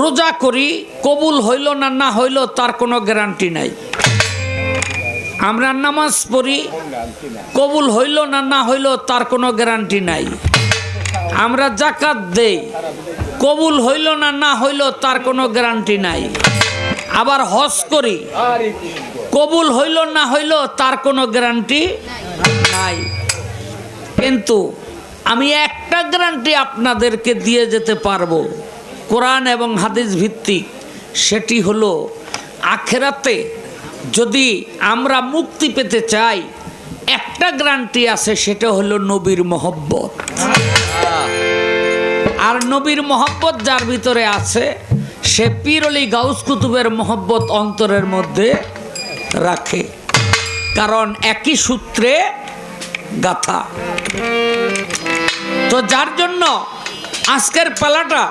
রোজা করি, কবুল হইল না না হইল তার কোনো গ্যারান্টি নাই। আমরা নামাজ পড়ি, কবুল হইল না না হইল তার কোনো গ্যারান্টি নাই। আমরা জাকাত দেই, কবুল হইল না না হইল তার কোনো গ্যারান্টি নাই। আবার হজ করি, কবুল হইল না হইল তার কোনো গ্যারান্টি নাই। কিন্তু আমি একটা গ্যারান্টি আপনাদেরকে দিয়ে যেতে পারব। কোরআন এবং হাদিস ভিত্তিক, সেটি হলো আখেরাতে যদি আমরা মুক্তি পেতে চাই, একটা গ্যারান্টি আছে, সেটা হলো নবীর মহব্বত। আর নবীর মহব্বত যার ভিতরে আছে, সে পিরলি গাউস কুতুবের মহব্বত অন্তরের মধ্যে রাখে। কারণ একই সূত্রে গাথা। তো যার জন্য আজকের পালাটা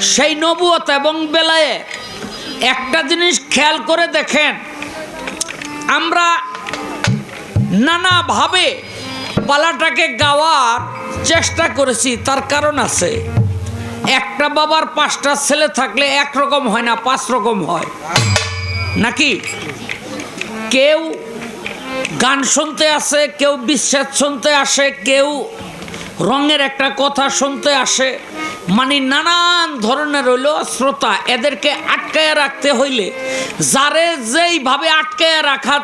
সেই নবুয়ত এবং বেলায়ে একটা জিনিস খেয়াল করে দেখেন। আমরা নানাভাবে পালাটাকে গাওয়ার চেষ্টা করেছি, তার কারণ আছে। একটা বাবার পাঁচটা ছেলে থাকলে একরকম হয় না পাঁচ রকম হয়। নাকি? কেউ গান শুনতে আসে, কেউ বিশ্বাস শুনতে আসে, কেউ রঙের একটা কথা শুনতে আসে। মানে নানান ধরনের হইল শ্রোতা, এদেরকে আটকায় রাখতে হইলে যারে যেইভাবে আটকায় রাখা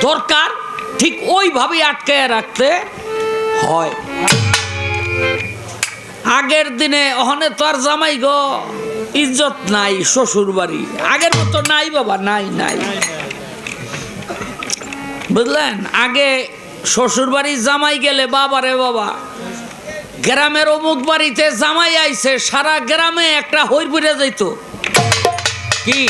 দরকার, ঠিক ওইভাবেই আটকায় রাখতে হয়। আগের দিনে অহনে তো আর জামাই গো, ইজ্জত নাই, শ্বশুর বাড়ি। আগের মতো নাই বাবা, নাই নাই। বুঝলেন? আগে শ্বশুর বাড়ি জামাই গেলে বাবা রে বাবা গ্রামের অমুক বাড়িতে জামাই আইছে, সারা গ্রামে একটা হই পড়ে যাইত। কি?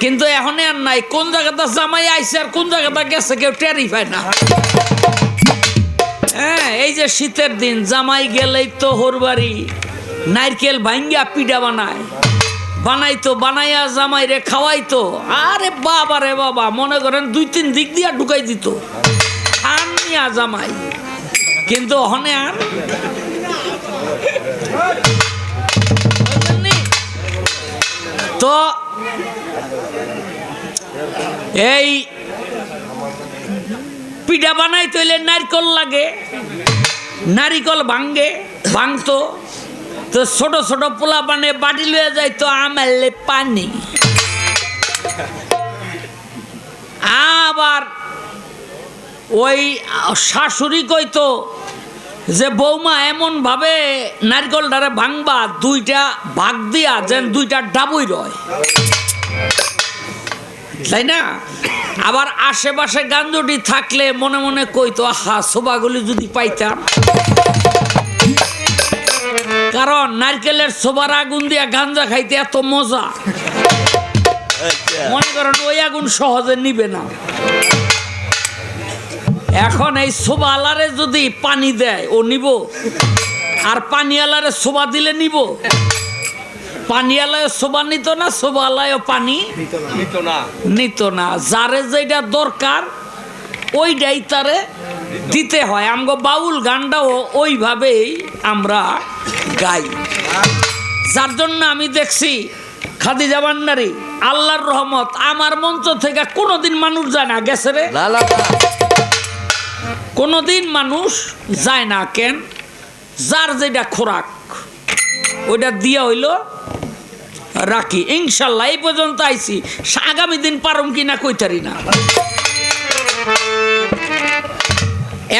কিন্তু এখন আর নাই। কোন জায়গাটা জামাই আইছে আর কোন জায়গাটা গেছে কেউ টেরি পায় না। হ্যাঁ এই যে শীতের দিন, জামাই গেলেই তো হোর বাড়ি, নারকেল ভাঙ্গিয়া পিঠা বানায়। বানাইতো, বানাইয়া জামাই রে খাওয়াইতো। আরে বাবা রে বাবা, মনে করেন দুই তিন দিক দিয়া ঢুকাই দিত। আনিয়া জামাই। কিন্তু হনে আর তো এই পিঠা বানাই তৈলে নারকল লাগে, নারিকল ভাঙ্গে ভাঙতো। তো ছোট ছোট পোলা বানে বাটি লয়ে যাইতো আমালে পানি। আবার ওই শাশুড়ি কইতো যে বৌমা এমন ভাবে নারকলটারে ভাঙবা দুইটা ভাগ দিয়া যেন দুইটা ডাবুই রয়। তাই না? আবার আশেপাশে গাঞ্জটি থাকলে মনে মনে কইতো হা শোভাগুলি যদি পাইতাম। কারণ নারকেলের শোভার আগুন দিয়া গাঞ্জা খাইতে এত মজা। মনে করেন ওই আগুন সহজে নিবে না। এখন এই শোভালারে যদি পানি দেয় ও নিব। আর পানিওয়ালারে শোভা দিলে নিব। পানিওয়ালায় শোভা নিত না শোভালায় পানি নিত না। যারে যেটা দরকার ওইটাই তারে দিতে হয়। আমগো বাউল গানটাও ওইভাবেই আমরা গাই। যার জন্য আমি দেখছি খাদিজা ভান্ডারি আল্লাহর রহমত আমার মঞ্চ থেকে কোনোদিন মানুষ যায় না। গেছে রে? কোনোদিন মানুষ যায় না কেন? যার যেটা খোরাক, ওইটা দিয়া হইল রাখি। ইনশাল্লাহ এই পর্যন্ত আইছি। আগামী দিন পারম কিনা কইতারি না।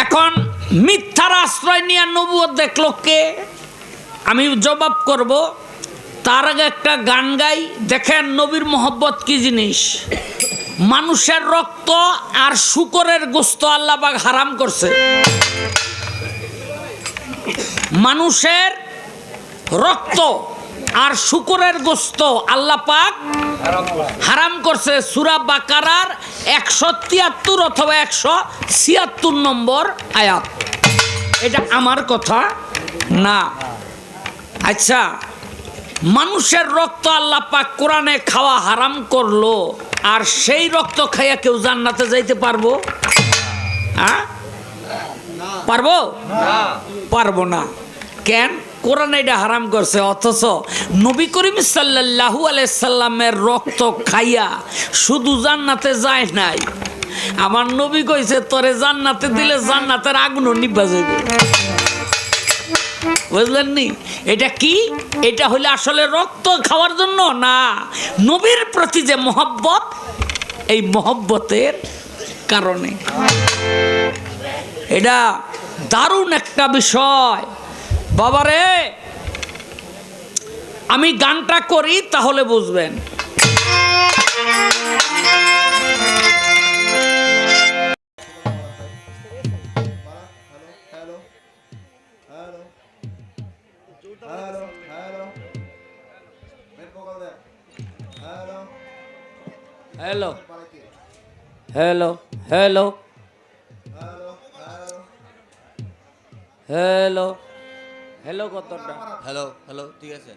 এখন মিথ্যার আশ্রয় নিয়ে নবুয় দেখল কে? আমি জবাব করব, তার আগে একটা গান গাই, দেখেন নবীর মোহব্বত কি জিনিস? মানুষের রক্ত আর শুকরের গোস্ত আল্লাহবাগ হারাম করছে। মানুষের রক্ত আর শুকরের গোস্ত আল্লাহ পাক হারাম করছে। সুরা বাকারার একশো তিয়াত্তর অথবা একশো ছিয়াত্তর নম্বর আয়াত। এটা আমার কথা, না। আচ্ছা মানুষের রক্ত আল্লাহ পাক কোরআনে খাওয়া হারাম করল। আর সেই রক্ত খাইয়া কেউ জান্নাতে যাইতে পারব? পারব? পারব না। কেন? কোরআন এটা হারাম করছে, অথচ নবী করিম সাল্লাল্লাহু আলাইসাল্লামের রক্ত খাইয়া শুধু জান্নাতে যায় নাই। আমার নবী কইছে, তোরে জান্নাতে দিলে জান্নাতের আগুন নিভা যাবে বুঝলেন নি? এটা কি? এটা হলে আসলে রক্ত খাওয়ার জন্য না? নবীর প্রতি যে মহব্বত, এই মহব্বতের কারণে। এটা দারুণ একটা বিষয়। বাবারে, আমি গানটা করি তাহলে বুঝবেন। Hello hello Hello, hello. Hello hello কতটা হ্যালো হ্যালো ঠিক আছে।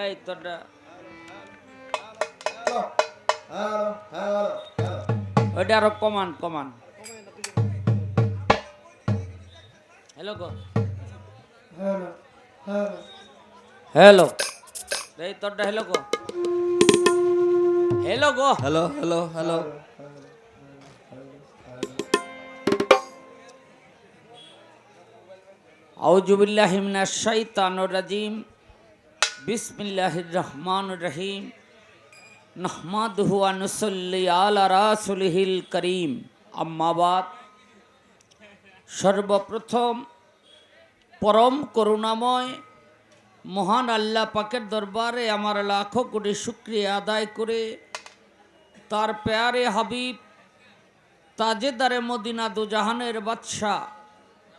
এই তোরটা. ওইটা আরও কমান কমান। হ্যালো গো. হ্যালো এই তোরটা হ্যালো গো হ্যালো গো হ্যালো হ্যালো হ্যালো আউজুবিল্লাহিমিনা শাইতানুর রাজিম। বিসমিল্লাহির রহমানুর রহিম আনুসল্লি আলা রাসুলিহিল করিম। আম্মাবাদ সর্বপ্রথম পরম করুণাময় মহান আল্লাহ পাকের দরবারে আমার লাখো কোটি শুক্রিয়া আদায় করে তার পেয়ারে হাবিব তাজেদারে মদিনা দুজাহানের বাদশাহ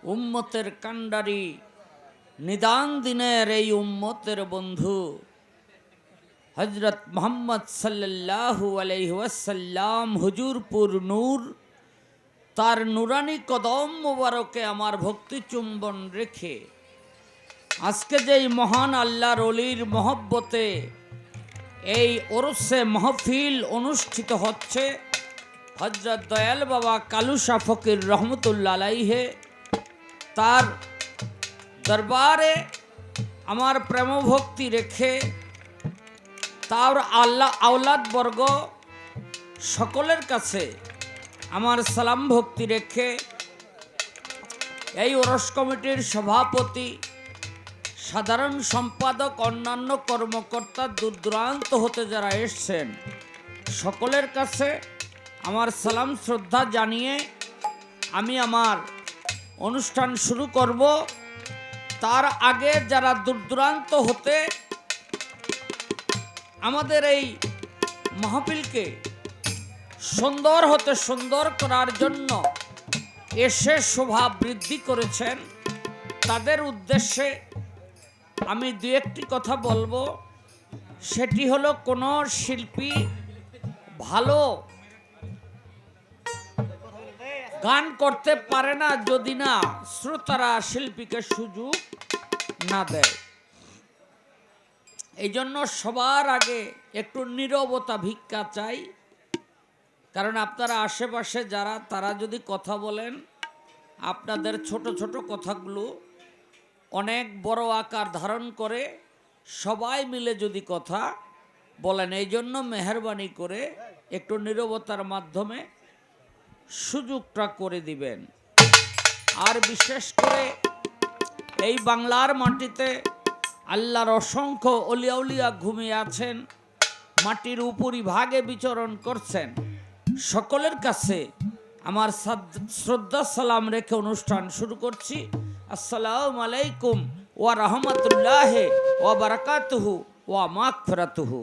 উম্মতের কাণ্ডারি, নিদান দিনের এই উম্মতের বন্ধু হজরত মোহাম্মদ সাল্লাল্লাহু আলাইহি ওয়াসাল্লাম হুজুরপুর নূর, তার নুরানি কদম মোবারকে আমার ভক্তি চুম্বন রেখে আজকে যেই মহান আল্লাহর অলির মহব্বতে এই ওরসে মহফিল অনুষ্ঠিত হচ্ছে হজরত দয়াল বাবা কালুসা ফকির রহমতুল্লা আলাইহে তার দরবারে আমার প্রেম ভক্তি রেখে তার আল্লাহ আওলাদ বর্গ সকলের কাছে আমার সালাম ভক্তি রেখে এই ওরস কমিটির সভাপতি, সাধারণ সম্পাদক, অন্যান্য কর্মকর্তা দূর দূরান্ত হতে যারা এসছেন, সকলের কাছে আমার সালাম শ্রদ্ধা জানিয়ে আমি আমার অনুষ্ঠান শুরু করব। তার আগে যারা দূর দূরান্ত হতে আমাদের এই মাহফিলকে সুন্দর হতে সুন্দর করার জন্য এসে শোভা বৃদ্ধি করেছেন, তাদের উদ্দেশ্যে আমি দু একটি কথা বলব। সেটি হলো, কোনো শিল্পী ভালো গান করতে পারে না যদি না শ্রোতারা শিল্পীকে সুযোগ না দেয়। এই জন্য সবার আগে একটু নীরবতা ভিক্ষা চাই। কারণ আপনারা আশেপাশে যারা, তারা যদি কথা বলেন, আপনাদের ছোট ছোট কথাগুলো অনেক বড় আকার ধারণ করে সবাই মিলে যদি কথা বলেন এই জন্য মেহরবানি করে একটু নীরবতার মাধ্যমে সুযোগটা করে দিবেন। আর বিশেষ করে এই বাংলার মাটিতে আল্লাহর অসংখ্য অলিয়াউলিয়া ঘুমিয়ে আছেন, মাটির উপরি ভাগে বিচরণ করছেন। সকলের কাছে আমার শ্রদ্ধা, সালাম রেখে অনুষ্ঠান শুরু করছি। আসসালামু আলাইকুম ওয়া রহমতুল্লাহ ওয়া বারাকাতুহু ওয়া মাগফিরাতুহু।